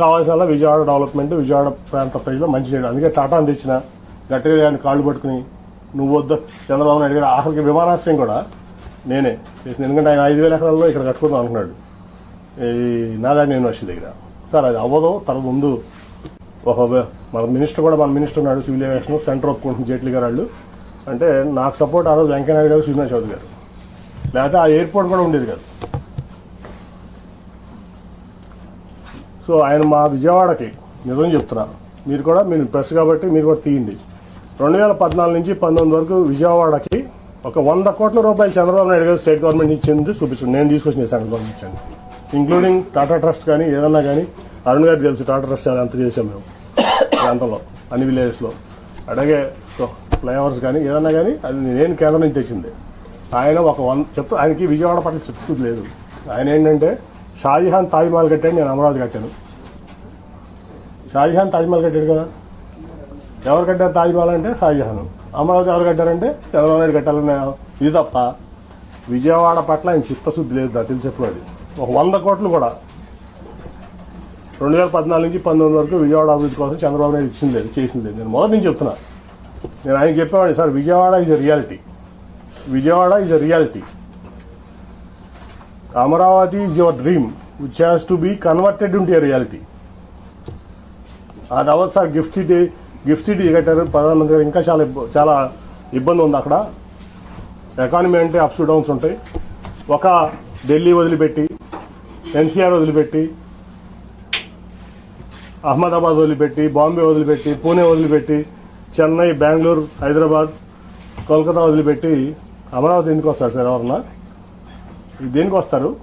కావాల్సిన విజయవాడ డెవలప్మెంట్ విజయవాడ ప్రాంత ప్రజలు మంచి చేయడం. అందుకే టాటాను తెచ్చిన గట్టిగా ఆయన కాళ్ళు పట్టుకుని నువ్వు వద్దు చంద్రబాబు నాయుడు గారు ఆఖరికి విమానాశ్రయం కూడా నేనే చేసిన ఎందుకంటే ఆయన ఐదు వేల ఎకరాల్లో ఇక్కడ కట్టుకుందాం అంటున్నాడు ఈ నాగార్జున యూనివర్సిటీ దగ్గర. సార్ అది అవ్వదు తన ముందు ఒక మన మినిస్టర్ కూడా మన మినిస్టర్ ఉన్నాడు సివిల్ ఏవియేషన్ సెంటర్ ఒప్పుకుంటున్న జైట్లీ గారు వాళ్ళు. అంటే నాకు సపోర్ట్ ఆ రోజు వెంకయ్యనాయుడు గారు సుజనా చౌదరి గారు. లేకపోతే ఆ ఎయిర్పోర్ట్ కూడా ఉండేది కాదు. సో ఆయన మా విజయవాడకి నిజం చెప్తున్నా మీరు కూడా మీరు ప్రెస్ కాబట్టి మీరు కూడా తీయండి. రెండు వేల పద్నాలుగు నుంచి పంతొమ్మిది వరకు విజయవాడకి ఒక వంద కోట్ల రూపాయలు చంద్రబాబు నాయుడు గారు స్టేట్ గవర్నమెంట్ ఇచ్చింది చూపిస్తుంది. నేను తీసుకొచ్చిన సెంట్రల్ గవర్నమెంట్ ఇచ్చాను ఇంక్లూడింగ్ టాటా ట్రస్ట్ కానీ ఏదన్నా కానీ అరుణ్ గారికి తెలుసు టాటా ట్రస్ట్ చాలా ఎంత చేసాం మేము. ప్రాంతంలో అన్ని విలేజెస్లో అలాగే ఫ్లైఓవర్స్ కానీ ఏదన్నా కానీ అది నేను కేంద్రం నుంచి తెచ్చింది. ఆయన ఒక వంద చెప్తా ఆయనకి విజయవాడ పట్ల చిత్తశుద్ధి లేదు. ఆయన ఏంటంటే షాజహాన్ తాజ్మహల్ కట్టాడు నేను అమరావతి కట్టాను. షాజహాన్ తాజ్మహల్ కట్టాడు కదా. ఎవరు కట్టారు తాజ్మహల్ అంటే షాజహాన్. అమరావతి ఎవరు కట్టారంటే చంద్రబాబు నాయుడు కట్టాలనే ఇది తప్ప విజయవాడ పట్ల ఆయన చిత్తశుద్ధి లేదు నాకు తెలిసేప్పుడు అది. ఒక వంద కోట్లు కూడా. రెండు వేల పద్నాలుగు నుంచి పంతొమ్మిది వరకు విజయవాడ అభివృద్ధి కోసం చంద్రబాబు నాయుడు ఇచ్చింది లేదు చేసింది లేదు. నేను మొదటి నుంచి చెప్తున్నా. నేను ఆయన చెప్పేవాడిని sir Vijayawada is a reality Vijayawada is a reality Amaravati is your dream which has to be converted into reality అది అవ్వదు sir gift city gift city కట్టారు ప్రధానమంత్రి గారు ఇంకా చాలా చాలా ఇబ్బంది ఉంది అక్కడ. ఎకానమీ అంటే అప్స్ డౌన్స్ ఉంటాయి. ఒక ఢిల్లీ వదిలిపెట్టి ఎన్సీఆర్ వదిలిపెట్టి అహ్మదాబాద్ వదిలిపెట్టి బాంబే వదిలిపెట్టి పూణే వదిలిపెట్టి చెన్నై బెంగళూరు హైదరాబాద్ కోల్కతా వదిలిపెట్టి అమరావతి ఎందుకు వస్తారు సార్ ఎవరన్నా? దేనికి వస్తారు?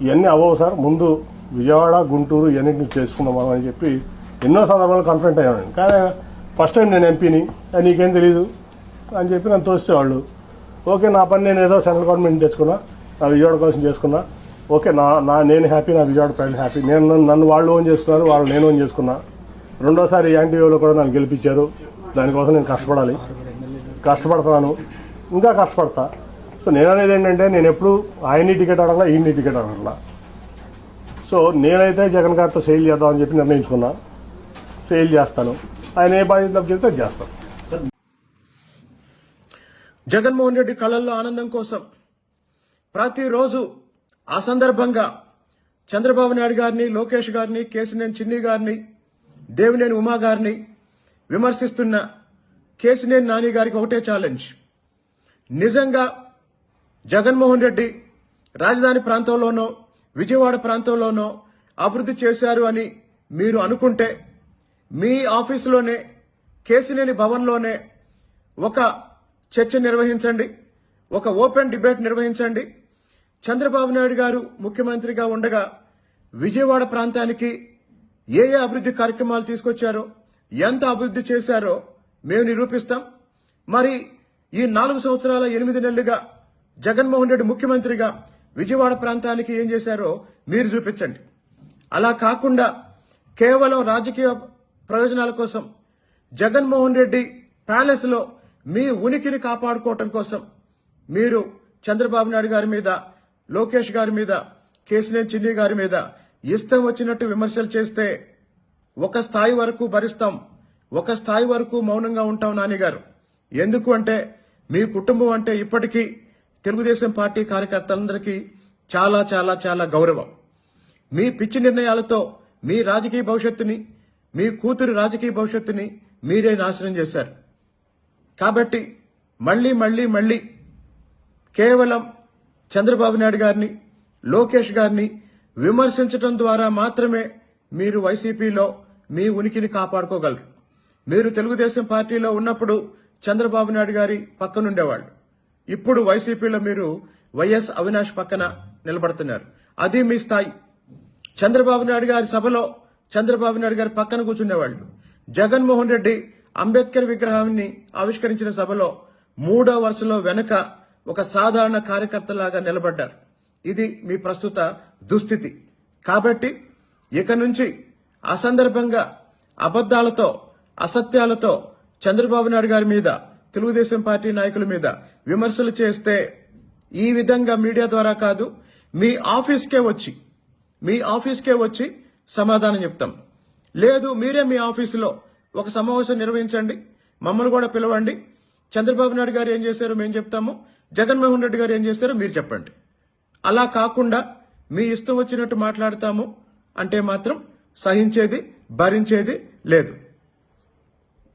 ఇవన్నీ అవ్వవు సార్ ముందు విజయవాడ గుంటూరు ఇవన్నింటిని చేసుకున్నాం మనం అని చెప్పి ఎన్నో సందర్భాలు కన్ఫరెంట్ అయ్యాను కానీ ఫస్ట్ టైం నేను ఎంపీని నీకేం తెలియదు అని చెప్పి నన్ను తోసేవాళ్ళు. ఓకే నా పని నేను ఏదో సెంట్రల్ గవర్నమెంట్ తెచ్చుకున్నా నా విజయవాడ కోసం చేసుకున్నా. ఓకే నా నా నేను హ్యాపీ నా విజయవాడ ప్రజలు హ్యాపీ నేను నన్ను- వాళ్ళు ఓన్ చేసుకున్నారు వాళ్ళు నేను ఓన్ చేసుకున్నా. రెండోసారి యాంటీవీలో కూడా నన్ను గెలిపించారు. దానికోసం నేను కష్టపడాలి. కష్టపడతాను. ఇంకా కష్టపడతా. సో నేను అనేది ఏంటంటే నేను ఎప్పుడు ఆయన్ని టికెట్ అడగలా ఈయన్ని టికెట్ అడగలా. సో నేనైతే జగన్ గారితో సేల్ చేద్దామని చెప్పి నిర్ణయించుకున్నా. సేల్ చేస్తాను. ఆయన ఏ బాధ్యత చెప్తే చేస్తాను. జగన్మోహన్ రెడ్డి కళల్లో ఆనందం కోసం ప్రతిరోజు ఆ సందర్భంగా చంద్రబాబు నాయుడు గారిని లోకేష్ గారిని కేసినేని చిన్ని గారిని దేవినేని ఉమా గారిని విమర్శిస్తున్న కేసినేని నాని గారికి ఒకటే ఛాలెంజ్ నిజంగా జగన్మోహన్ రెడ్డి రాజధాని ప్రాంతంలోనో విజయవాడ ప్రాంతంలోనో అభివృద్ధి చేశారు అని మీరు అనుకుంటే మీ ఆఫీసులోనే కేసినేని భవన్లోనే ఒక చర్చ నిర్వహించండి ఒక ఓపెన్ డిబేట్ నిర్వహించండి. చంద్రబాబు నాయుడు గారు ముఖ్యమంత్రిగా ఉండగా విజయవాడ ప్రాంతానికి ఏ ఏ అభివృద్ధి కార్యక్రమాలు తీసుకొచ్చారో ఎంత అభివృద్ధి చేశారో మేము నిరూపిస్తాం. మరి ఈ నాలుగు సంవత్సరాల ఎనిమిది నెలలుగా జగన్మోహన్ రెడ్డి ముఖ్యమంత్రిగా విజయవాడ ప్రాంతానికి ఏం చేశారో మీరు చూపించండి. అలా కాకుండా కేవలం రాజకీయ ప్రయోజనాల కోసం జగన్మోహన్ రెడ్డి ప్యాలెస్లో మీ ఉనికిని కాపాడుకోవటం కోసం మీరు చంద్రబాబు నాయుడు గారి మీద లోకేష్ గారి మీద కేసినేని చిన్ని గారి మీద ఇష్టం వచ్చినట్టు విమర్శలు చేస్తే ఒక స్థాయి వరకు భరిస్తాం ఒక స్థాయి వరకు మౌనంగా ఉంటాం నాని గారు. ఎందుకు అంటే మీ కుటుంబం అంటే ఇప్పటికీ తెలుగుదేశం పార్టీ కార్యకర్తలందరికీ చాలా చాలా చాలా గౌరవం. మీ పిచ్చి నిర్ణయాలతో మీ రాజకీయ భవిష్యత్తుని మీ కూతురు రాజకీయ భవిష్యత్తుని మీరే నాశనం చేశారు. కాబట్టి మళ్ళీ మళ్ళీ మళ్ళీ కేవలం చంద్రబాబు నాయుడు గారిని లోకేష్ గారిని విమర్శించడం ద్వారా మాత్రమే మీరు వైసీపీలో మీ ఉనికిని కాపాడుకోగలరు. మీరు తెలుగుదేశం పార్టీలో ఉన్నప్పుడు చంద్రబాబు నాయుడు గారి పక్కనుండేవాళ్ళు. ఇప్పుడు వైసీపీలో మీరు వైఎస్ అవినాష్ పక్కన నిలబడుతున్నారు. అది మీ స్థాయి. చంద్రబాబు నాయుడు గారి సభలో చంద్రబాబు నాయుడు గారి పక్కన కూర్చునేవాళ్ళు. జగన్మోహన్ రెడ్డి అంబేద్కర్ విగ్రహాన్ని ఆవిష్కరించిన సభలో మూడో వరుసలో వెనుక ఒక సాధారణ కార్యకర్తలాగా నిలబడ్డారు. ఇది మీ ప్రస్తుత దుస్థితి. కాబట్టి ఇక నుంచి అసందర్భంగా అబద్దాలతో అసత్యాలతో చంద్రబాబు నాయుడు గారి మీద తెలుగుదేశం పార్టీ నాయకుల మీద విమర్శలు చేస్తే ఈ విధంగా మీడియా ద్వారా కాదు మీ ఆఫీస్కే వచ్చి మీ ఆఫీస్కే వచ్చి సమాధానం చెప్తాం. లేదు మీరే మీ ఆఫీసులో ఒక సమావేశం నిర్వహించండి మమ్మల్ని కూడా పిలవండి. చంద్రబాబు నాయుడు గారు ఏం చేశారు మేము చెప్తాము జగన్మోహన్ రెడ్డి గారు ఏం చేశారు మీరు చెప్పండి. అలా కాకుండా మీ ఇష్టం వచ్చినట్టు మాట్లాడతాము అంటే మాత్రం సహించేది భరించేది లేదు.